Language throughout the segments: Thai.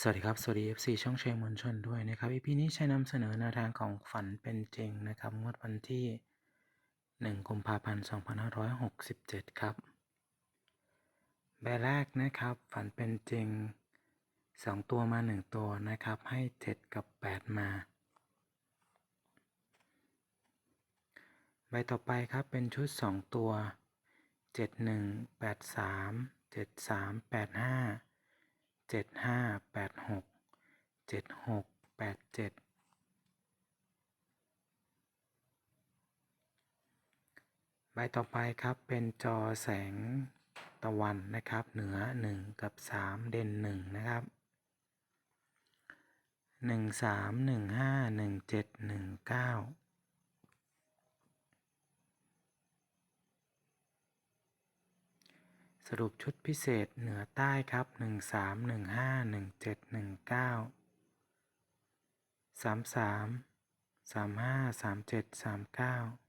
สวัสดีครับ สวัสดี FC ช่องเชียงมวลชนด้วยนะครับ EP นี้ใช้นำเสนอแนวทางของฝันเป็นจริงนะครับงวดวันที่ 1 กุมภาพันธ์ 2567 ครับแบบแรกนะครับ ฝันเป็นจริง 2 ตัวมา 1 ตัวนะครับ ให้ 7 กับ 8 มา ใบต่อไปครับเป็นชุด 2 ตัว 71 83 73 85 เจ็ดห้าแปดหกเจ็ดหกแปดเจ็ดใบต่อไปครับเป็นจอแสงตะวันนะครับเหนือ 1 กับ 3 เด่น 1 นะครับ 1 3 1 5 1 7 1 9 สรุปชุดพิเศษเหนือใต้ครับ 1 3 1 5 1 7 1 9 3 3 3 5 3 7 3 9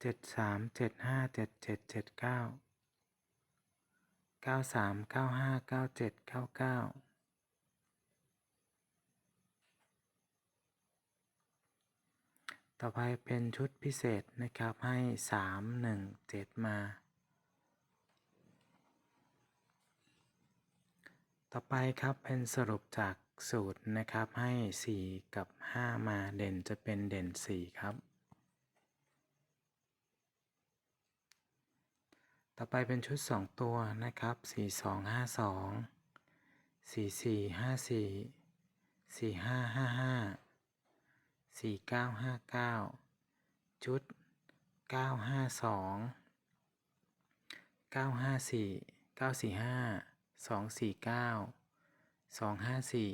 7 3 7 5 7 7 7 9 9 3 9 5 9 7 9 9ต่อไปเป็นชุดพิเศษนะครับให้ 3 1 7 มา ต่อไปครับเป็นสรุปจากสูตรนะครับให้ 4 กับ 5 มาเด่นจะเป็นเด่น 4 ครับ ต่อไปเป็นชุด 2 ตัวนะครับ 4 2 5 2 4 4 5 4 4 5 5 5 4 9 5 9 ชุด 9 5 2 9 5 4 9 4 5 สองสี่เก้าสองห้าสี่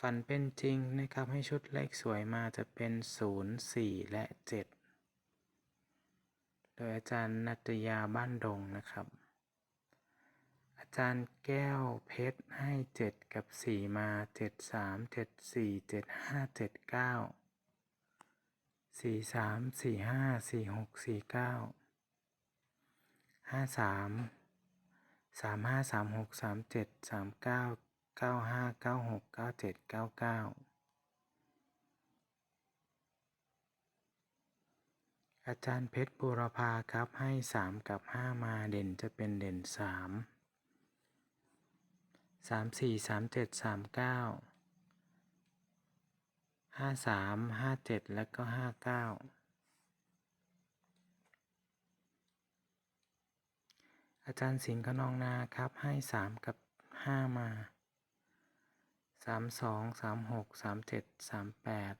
ฝันเป็นจริงนะครับให้ชุดเลขสวยมาจะเป็นศูนย์สี่และเจ็ดโดยอาจารย์นัตยาบ้านดงนะครับ อาจารย์แก้วเพชรให้เจ็ดกับสี่มาเจ็ดสามเจ็ด สี่สามสี่ห้าสี่หกสี่เก้าห้าสามสามห้าสามหกสามเจ็ดสามเก้าเก้าห้าเก้าหกเก้าเจ็ดเก้าเก้าอาจารย์เพชรบูรพาครับให้สามกับห้ามาเด่นจะเป็นเด่นสามสามสี่สามเจ็ดสามเก้า ห้าสามห้าเจ็ดแล้วก็ห้าเก้าอาจารย์สิงห์ขนองนาครับให้สามกับห้ามาสามสองสามหกสามเจ็ดสามแปด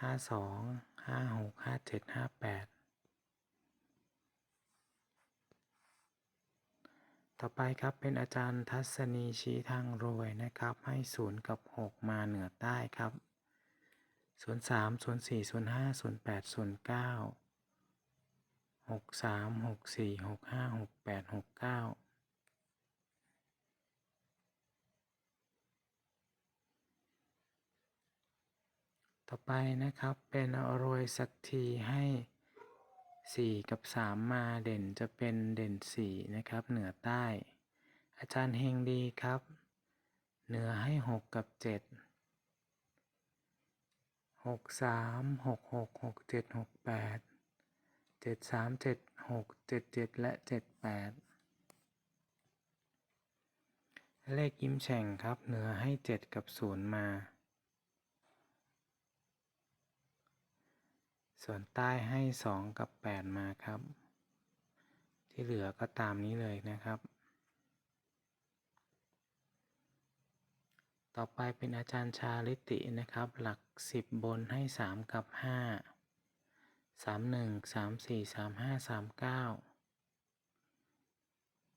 ห้าสองห้าหกห้าเจ็ดห้าแปด ต่อไปครับเป็นอาจารย์ทัศนีชี้ทางรวยนะครับ ให้ศูนย์กับหกมาเหนือใต้ครับศูนย์สามศูนย์สี่ศูนย์ห้าศูนย์แปดศูนย์เก้าหกสามหกสี่หกห้าหกแปดหกเก้าต่อไปนะครับเป็นรวยสักทีให้ 4 กับ 3 มาเด่นจะเป็นเด่น 4 นะครับ เหนือใต้ อาจารย์เฮงดีครับ เหนือให้ 6 กับ 7 6 3 6 6 6 7 6 8 7 3 7 6 7 7 และ 7 8 เลขยิ้มแฉ่งครับ เหนือให้ 7 กับ 0 มา ส่วนใต้ให้ 2 กับ 8 มาครับ ที่เหลือก็ตามนี้เลยนะครับ ต่อไปเป็นอาจารย์ชาลิตินะครับ หลัก 10 บนให้ 3 กับ 5 3 1 3 4 3 5 3 9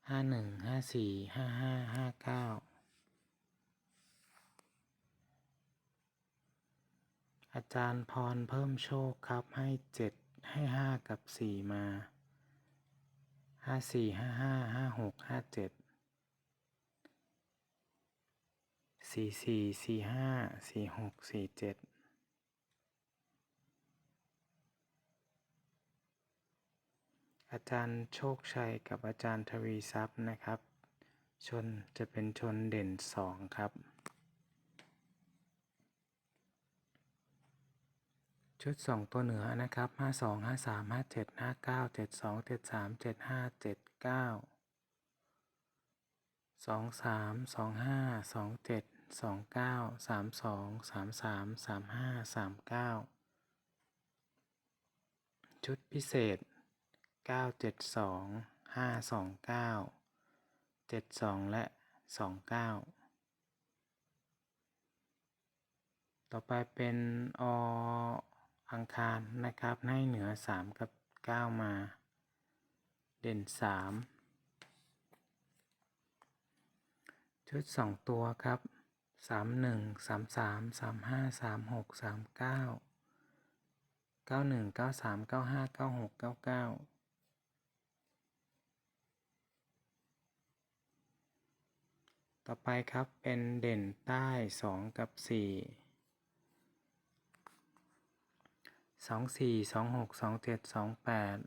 ห้าหนึ่งห้าสี่ห้าห้าห้าเก้า อาจารย์พรเพิ่มโชคครับให้เจ็ดให้ห้ากับสี่มาห้าสี่ห้าห้าห้าหกห้าเจ็ดสี่สี่สี่ห้าสี่หกสี่เจ็ดอาจารย์โชคชัยกับอาจารย์ทวีทรัพย์นะครับ ชนจะเป็นชนเด่นสองครับ ชุดสองตัวเหนือนะครับห้าสองห้าสามห้าเจ็ดห้าเก้าเจ็ดสองเจ็ดสามเจ็ดห้าเจ็ดเก้าสองสามสองห้าสองเจ็ดสองเก้าสามสองสามสามสามห้าสามเก้าชุดพิเศษเก้าเจ็ดสองห้าสองเก้าเจ็ดสองและสองเก้าต่อไปเป็นอ อังคารนะครับ ให้เหนือ 3 กับ 9 มา เด่น 3 ชุด 2 ตัวครับ 31 33 35 36 39 91 93 95 96 99ต่อไปครับเป็นเด่นใต้ 2 กับ 4 สองสี่สองหกสองเจ็ดสองแปด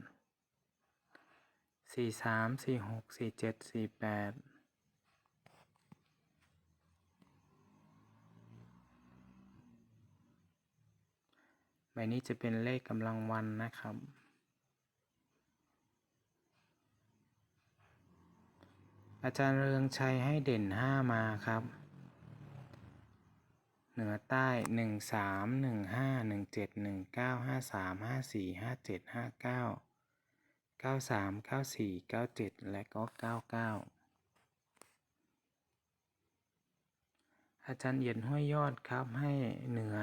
สี่สามสี่หกสี่เจ็ดสี่แปดใบนี้จะเป็นเลขกำลังวันนะครับ อาจารย์เรืองชัยให้เด่นห้ามาครับ เหนือใต้หนึ่งสามหนึ่งห้าหนึ่งเจ็ดหนึ่งเก้าห้าสามห้าสี่ห้าเจ็ดห้าเก้าเก้าสามเก้าสี่เก้าเจ็ดและก็เก้าเก้าอาจารย์เย็นห้วยยอดครับให้เหนือ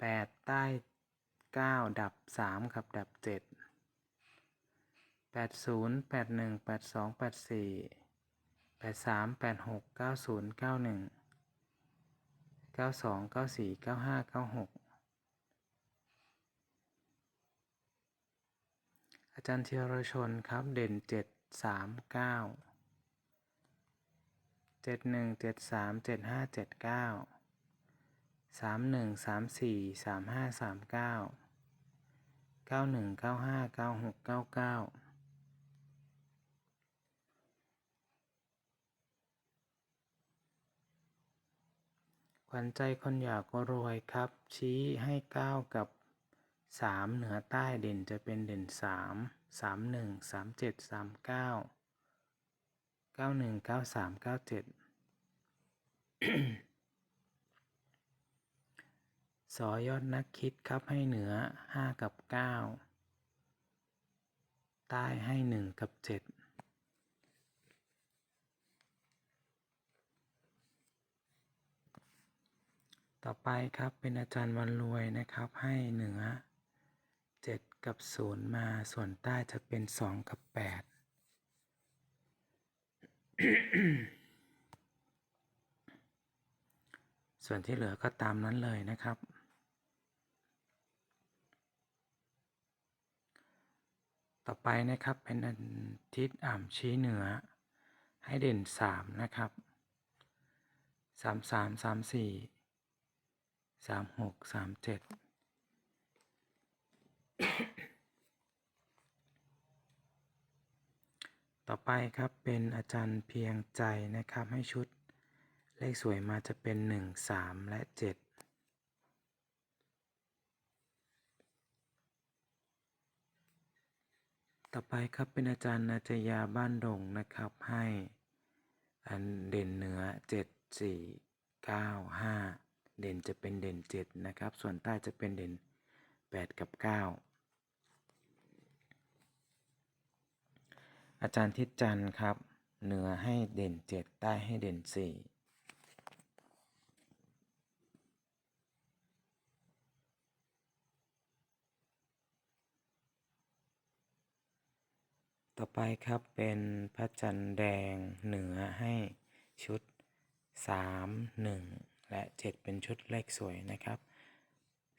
แปดใต้เก้าดับสามกับดับเจ็ดแปดศูนย์แปดหนึ่งแปดสองแปดสี่แปดสามแปดหกเก้าศูนย์เก้าหนึ่ง ก้าสองเก้าสี่เก้าห้าเก้าหกอาจารย์เทียรชนครับเด่นเจ็ดสามเก้าเจ็ดหนึ่งเจ็ดสามเจ็ดห้าเจ็ดเก้าสามหนึ่งสามสี่สามห้าสามเก้าเก้าหนึ่งเก้าห้าเก้าหกเก้าเก้า ขวัญใจคนอยากรวยครับ ชี้ให้ก้ากับ 3 เหนือใต้เด่นจะเป็นเด่น 3 31 37 39 91 93 97 สอยอดนักคิดครับให้เหนือ 5 กับ 9 ใต้ให้ 1 กับ 7 ต่อไปครับเป็นอาจารย์วันรวยนะครับ ให้เหนือ 7 กับ 0 มาส่วนใต้จะเป็น 2 กับ 8 ส่วนที่เหลือก็ตามนั้นเลยนะครับ ต่อไปนะครับเป็นทิศอ่ำชี้เหนือ ให้เด่น 3 นะครับ 3 3 3 4 สามหกสามเจ็ดต่อไปครับเป็นอาจารย์เพียงใจนะครับให้ชุดเลขสวยมาจะเป็นหนึ่งสามและเจ็ดต่อไปครับเป็นอาจารย์นาจยาบ้านดงนะครับให้อันเด่นเหนือเจ็ดสี่ เด่นจะเป็นเด่น 7 นะครับ ส่วนใต้จะเป็นเด่น 8 กับ 9 อาจารย์ทิศจันทร์ครับ เหนือให้เด่น 7 ใต้ให้เด่น4ตต่อไปครับเป็นพระจันทร์แดงเหนือให้ชุด 3 1 และ 7 เป็นชุดเลขสวยนะครับ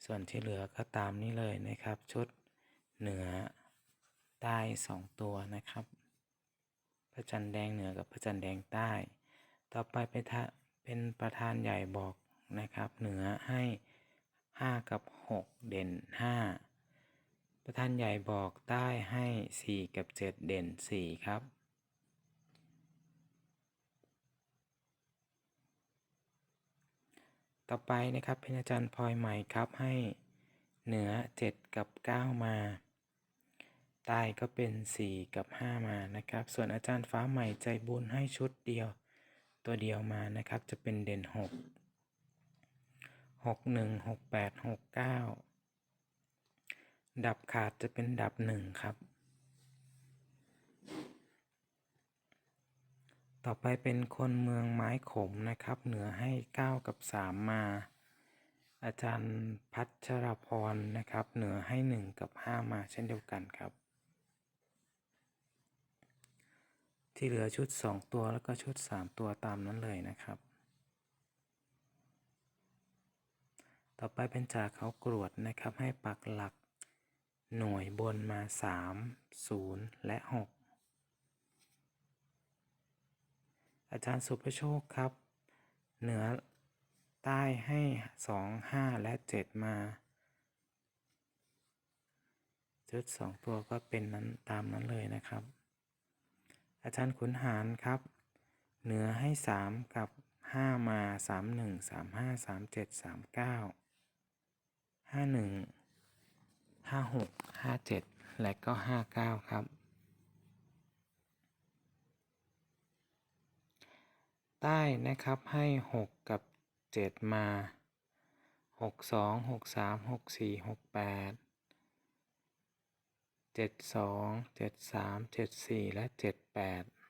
ส่วนที่เหลือก็ตามนี้เลยนะครับ ชุดเหนือใต้ 2 ตัวนะครับ พระจันทร์แดงเหนือกับพระจันทร์แดงใต้ ต่อไปเป็นเป็นประธานใหญ่บอกนะครับ เหนือให้ 5 กับ 6 เด่น 5 ประธานใหญ่บอกใต้ให้ 4 กับ 7 เด่น 4 ครับ ต่อไปนะครับเป็นอาจารย์พลอยใหม่ครับให้เหนือ 7 กับ 9 มาใต้ก็เป็น 4 กับ 5 มานะครับ ส่วนอาจารย์ฟ้าใหม่ใจบุญให้ชุดเดียว ตัวเดียวมานะครับ จะเป็นเด่น 6 6 1 6 8 6 9 ดับขาดจะเป็นดับ 1 ครับ ต่อไปเป็นคนเมืองไม้ขมนะครับ เหนือให้ 9 กับ 3 มา อาจารย์พัชรพรนะครับ เหนือให้ 1 กับ 5 มาเช่นเดียวกันครับ ที่เหลือชุด 2 ตัวแล้วก็ชุด 3 ตัวตามนั้นเลยนะครับ ต่อไปเป็นจ่าเขากรวดนะครับให้ปักหลักหน่วยบนมา 3 0 และ 6 อาจารย์สุภโชคครับ เหนือใต้ให้2 5และ7มาชุด2ตัวก็เป็นนั้นตามนั้นเลยนะครับ อาจารย์ขุนหารครับ เหนือให้3กับ5มา3 1 3 5 3 7 3 9 5 1 5 6 5 7และก็5 9ครับ ใต้นะครับให้ 6 กับ 7 มา 6 2 6 3 6 4 6 8 7 2 7 3 7 4 และ 7 8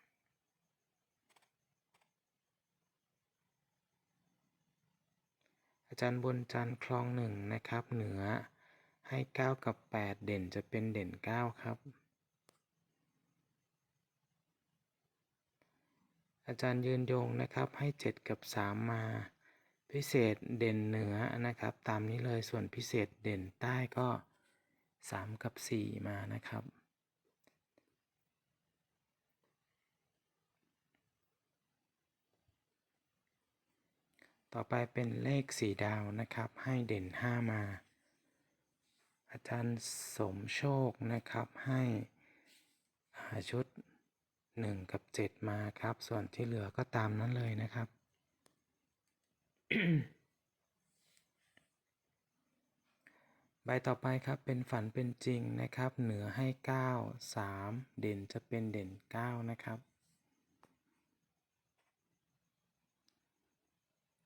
อาจารย์บุญจันทร์คลองหนึ่งนะครับ เหนือให้ 9 กับ 8 เด่นจะเป็นเด่น 9 ครับ อาจารย์ยืนยงนะครับให้ 7 กับ 3 มา พิเศษเด่นเหนือนะครับ ตามนี้เลยส่วนพิเศษเด่นใต้ก็ 3 กับ 4 มานะครับต่อไปเป็นเลขสีดาวนะครับ ให้เด่น 5 มา อาจารย์สมโชคนะครับให้ชุด 1 กับ 7 มาครับ ส่วนที่เหลือก็ตามนั้นเลยนะครับ ใบต่อไปครับเป็นฝันเป็นจริงนะครับ เหนือให้ 9 3 เด่นจะเป็นเด่น 9 นะครับ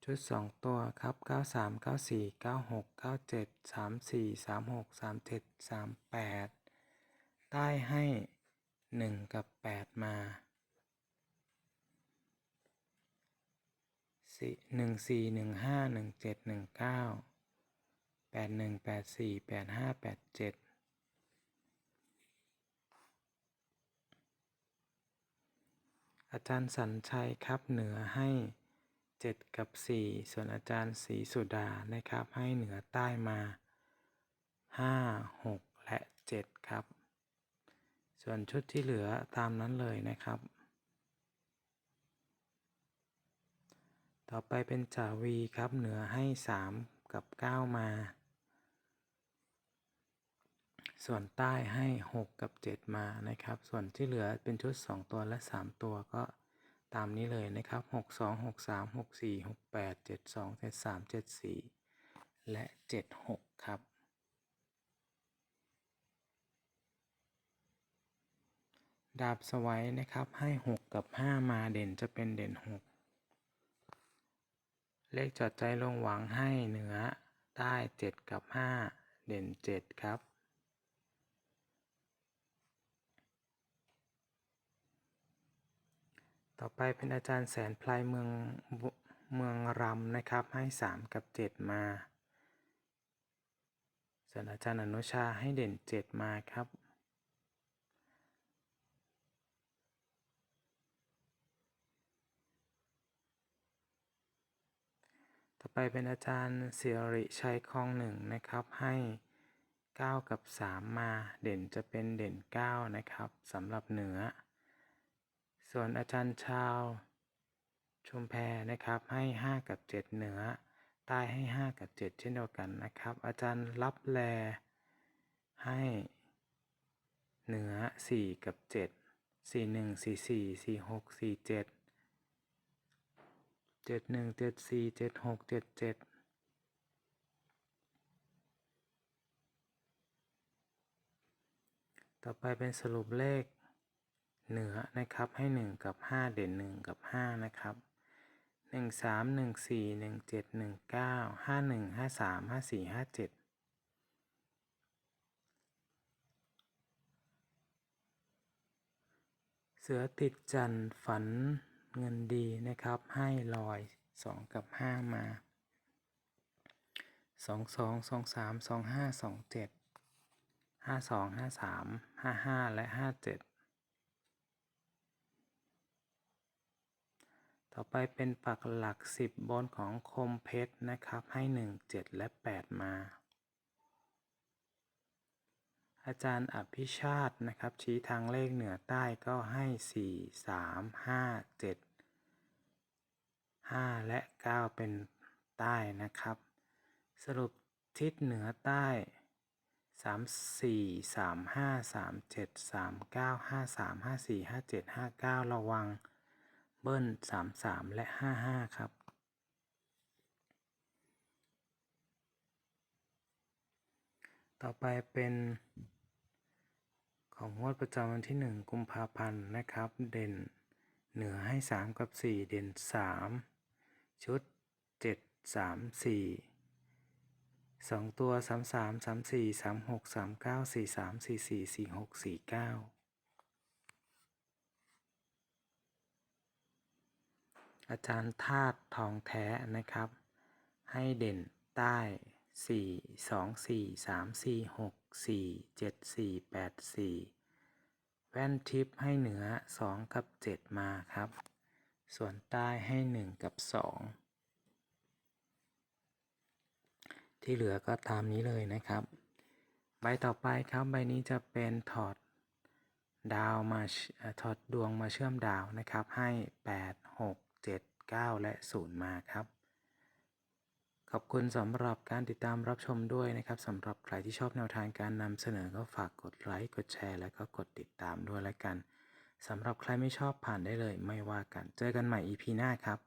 ชุด 2 ตัวครับ 93 94 96 97 34 36 37 38ได้ให้ 1กับ8มาสี่หนึ่งสี่หนึ่งห้าหนึ่งเจ็ดหนึ่งเก้าแปดหนึ่งแปดสี่แปดห้าแปดเจ็ดอาจารย์สัญชัยครับเหนือให้เจ็ดกับสี่ส่วนอาจารย์ศรีสุดานะครับให้เหนือใต้มาห้าหกและเจ็ดครับ ส่วนชุดที่เหลือตามนั้นเลยนะครับ ต่อไปเป็นจ่าวีครับ เหนือให้ 3 กับ 9 มา ส่วนใต้ให้ 6 กับ 7 มานะครับ ส่วนที่เหลือเป็นชุด 2 ตัวและ 3 ตัวก็ตามนี้เลยนะครับ 6 2 6 3 6 4 6 8 7 2 7 3 7 4 และ 7 6 ครับ ดาบสไว้นะครับให้ 6 กับ 5 มาเด่นจะเป็นเด่น 6 เลขจอดใจลงหวังให้เหนือใต้ 7 กับ 5 เด่น 7 ครับ ต่อไปเป็นอาจารย์แสนพลายเมืองเมืองรำนะครับให้ 3 กับ 7 มาส่วนอาจารย์อนุชาให้เด่น 7 มาครับ ไปเป็นอาจารย์สียริชัยคลองหนึ่งนะครับให้ 9 กับ 3 มาเด่นจะเป็นเด่น 9 นะครับสำหรับเหนือ ส่วนอาจารย์ชาว ชุมแพนะครับให้ 5 กับ 7 เหนือใต้ให้ 5 กับ 7 เช่นเดียวกันนะครับ อาจารย์รับแลให้เหนือ 4 กับ 7 4 1 4 4 4 6 4 7 เจ็ดหนึ่งเจ็ดสี่เจ็ดหกเจ็ดเจ็ดต่อไปเป็นสรุปเลขเหนือนะครับให้ 1 กับ 5 เด่น 1 กับ 5 นะครับ 1 3 1 4 1 7 1 9 5 1 5 3 5 4 5 7 เสือติดจันฝัน เงินดีนะครับ ให้ลอย 2 กับ 5 มา 2 2 2 3 2 5 2 7 5 2 5 3 5 5 และ 5 7 ต่อไปเป็นปักหลัก 10 บนของคมเพชรนะครับ ให้ 1 7 และ 8 มาอาจารย์อภิชาตินะครับชี้ทางเลขเหนือใต้ก็ให้ 4 3 5 7 5 และ 9 เป็นใต้นะครับ สรุปทิศเหนือใต้ 3 4 3 5 3 7 3 9 5 3 5 4 5 7 5 9 ระวังเบิ้ล 3 3 และ 5 5 ครับ ต่อไปเป็นของงวดประจำวันที่ 1 กุมภาพันธ์นะครับ เด่นเหนือให้ 3 กับ 4 เด่น 3 ชุด7 3 4 2ตัว3 3 3 4 3 6 3 9 4 3 4 4 4 6 4 9อาจารย์ธาตุทองแท้นะครับ ให้เด่นใต้4 2 4 3 4 6 4 7 4 8 4แว่นทิปให้เหนือ2กับ7มาครับ ส่วนใต้ให้ 1 กับ 2 ที่เหลือก็ตามนี้เลยนะครับ ใบต่อไปครับ ใบนี้จะเป็นถอดดาวมาถอดดวงมาเชื่อมดาวนะครับ ให้ 8 6 7 9 และ 0 มาครับ ขอบคุณสำหรับการติดตามรับชมด้วยนะครับสำหรับใครที่ชอบแนวทางการนำเสนอก็ฝากกดไลค์ กดแชร์ แล้วก็กดติดตามด้วยแล้วกัน สำหรับใครไม่ชอบผ่านได้เลยไม่ว่ากัน เจอกันใหม่ EP หน้าครับ